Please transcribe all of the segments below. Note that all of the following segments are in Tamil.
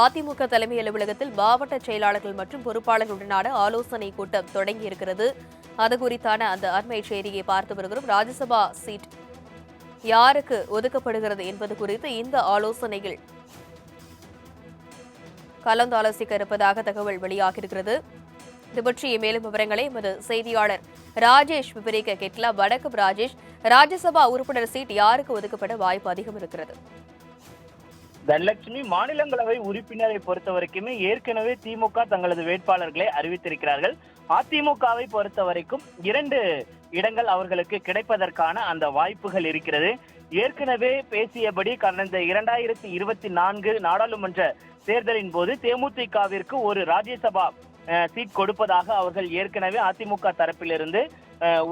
அதிமுக தலைமை அலுவலகத்தில் மாவட்ட செயலாளர்கள் மற்றும் பொறுப்பாளர்களுடனான ஆலோசனை கூட்டம் தொடங்கியிருக்கிறது. அது குறித்தான அந்த அண்மை செய்தியை பார்த்து வருகிறோம். ராஜ்யசபா சீட் யாருக்கு ஒதுக்கப்படுகிறது என்பது குறித்து இந்த ஆலோசனையில் கலந்தாலோசிக்க இருப்பதாக தகவல் வெளியாகியிருக்கிறது. இது பற்றிய மேலும் விவரங்களை எமது செய்தியாளர் ராஜேஷ் விவரிக்க கேட்கலாம். வணக்கம் ராஜேஷ். ராஜ்யசபா உறுப்பினர் சீட் யாருக்கு ஒதுக்கப்பட வாய்ப்பு அதிகம் இருக்கிறது? தனலட்சுமி மாநிலங்களவை உறுப்பினரை பொறுத்த வரைக்குமே ஏற்கனவே திமுக தங்களது வேட்பாளர்களை அறிவித்திருக்கிறார்கள். அதிமுகவை பொறுத்த வரைக்கும் இரண்டு இடங்கள் அவர்களுக்கு கிடைப்பதற்கான அந்த வாய்ப்புகள் இருக்கிறது. ஏற்கனவே பேசியபடி கடந்த இரண்டாயிரத்தி இருபத்தி நான்கு நாடாளுமன்ற தேர்தலின் போது தேமுதிகவிற்கு ஒரு ராஜ்யசபா சீட் கொடுப்பதாக அவர்கள் ஏற்கனவே அதிமுக தரப்பிலிருந்து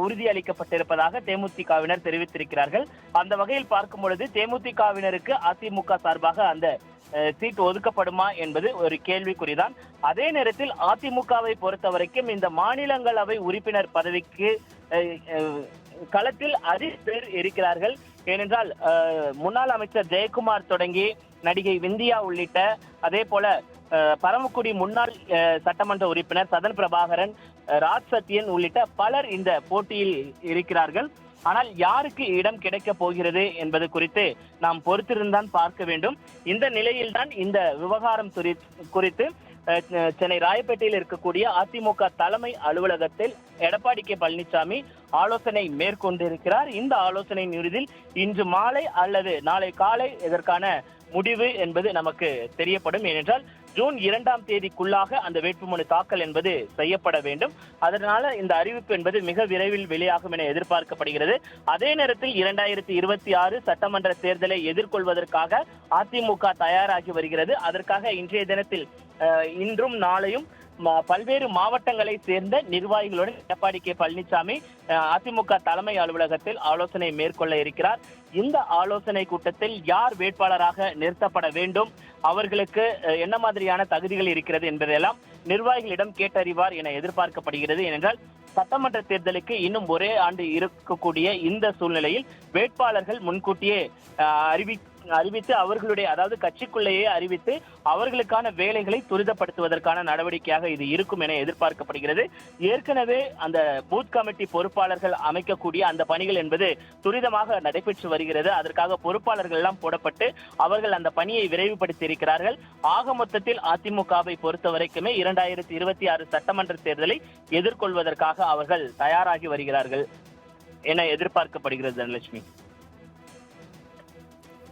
உறுதியளிக்கப்பட்டிருப்பதாக தேமுதிகவினர் தெரிவித்திருக்கிறார்கள். அந்த வகையில் பார்க்கும் பொழுது தேமுதிகவினருக்கு அதிமுக சார்பாக அந்த சீட் ஒதுக்கப்படுமா என்பது ஒரு கேள்விக்குறிதான். அதே நேரத்தில் அதிமுகவை பொறுத்த வரைக்கும் இந்த மாநிலங்களவை உறுப்பினர் பதவிக்கு களத்தில் அதிக பேர் இருக்கிறார்கள். ஏனென்றால் முன்னாள் அமைச்சர் ஜெயக்குமார் தொடங்கி நடிகை விந்தியா உள்ளிட்ட அதே போல பரமக்குடி முன்னாள் சட்டமன்ற உறுப்பினர் சதன் பிரபாகரன் ராஜ் சத்யன் உள்ளிட்ட பலர் இந்த போட்டியில் இருக்கிறார்கள். ஆனால் யாருக்கு இடம் கிடைக்க போகிறது என்பது குறித்து நாம் பொறுத்திருந்தான் பார்க்க வேண்டும். இந்த நிலையில்தான் இந்த விவகாரம் குறித்து சென்னை ராயப்பேட்டையில் இருக்கக்கூடிய அதிமுக தலைமை அலுவலகத்தில் எடப்பாடி கே பழனிசாமி ஆலோசனை மேற்கொண்டிருக்கிறார். இந்த ஆலோசனையின் இறுதியில் இன்று மாலை அல்லது நாளை காலை இதற்கான முடிவு என்பது நமக்கு தெரியப்படும். ஏனென்றால் ஜூன் இரண்டாம் தேதிக்குள்ளாக அந்த வேட்புமனு தாக்கல் என்பது செய்யப்பட வேண்டும். அதனால இந்த அறிவிப்பு என்பது மிக விரைவில் வெளியாகும் என எதிர்பார்க்கப்படுகிறது. அதே நேரத்தில் இரண்டாயிரத்தி இருபத்தி ஆறு சட்டமன்ற தேர்தலை எதிர்கொள்வதற்காக அதிமுக தயாராகி வருகிறது. அதற்காக இன்றைய தினத்தில் இன்றும் நாளையும் பல்வேறு மாவட்டங்களை சேர்ந்த நிர்வாகிகளுடன் எடப்பாடி கே பழனிசாமி அதிமுக தலைமை அலுவலகத்தில் ஆலோசனை மேற்கொள்ள இருக்கிறார். இந்த ஆலோசனை கூட்டத்தில் யார் வேட்பாளராக நிறுத்தப்பட வேண்டும் அவர்களுக்கு என்ன மாதிரியான தகுதிகள் இருக்கிறது என்பதெல்லாம் நிர்வாகிகளிடம் கேட்டறிவார் என எதிர்பார்க்கப்படுகிறது. ஏனென்றால் சட்டமன்ற தேர்தலுக்கு இன்னும் ஒரே ஆண்டு இருக்கக்கூடிய இந்த சூழ்நிலையில் வேட்பாளர்கள் முன்கூட்டியே அறிவி அறிவித்து அவர்களுடைய அதாவது கட்சிக்குள்ளேயே அறிவித்து அவர்களுக்கான வேலைகளை துரிதப்படுத்துவதற்கான நடவடிக்கையாக இது இருக்கும் என எதிர்பார்க்கப்படுகிறது. ஏற்கனவே அந்த பூத் கமிட்டி பொறுப்பாளர்கள் அமைக்கக்கூடிய அந்த பணிகள் என்பது துரிதமாக நடைபெற்று வருகிறது. அதற்காக பொறுப்பாளர்கள் எல்லாம் போடப்பட்டு அவர்கள் அந்த பணியை விரைவுபடுத்தி இருக்கிறார்கள் ஆக மொத்தத்தில் அதிமுகவை பொறுத்த வரைக்குமே இரண்டாயிரத்தி இருபத்தி ஆறு சட்டமன்ற தேர்தலை எதிர்கொள்வதற்காக அவர்கள் தயாராகி வருகிறார்கள் என எதிர்பார்க்கப்படுகிறது தனலட்சுமி.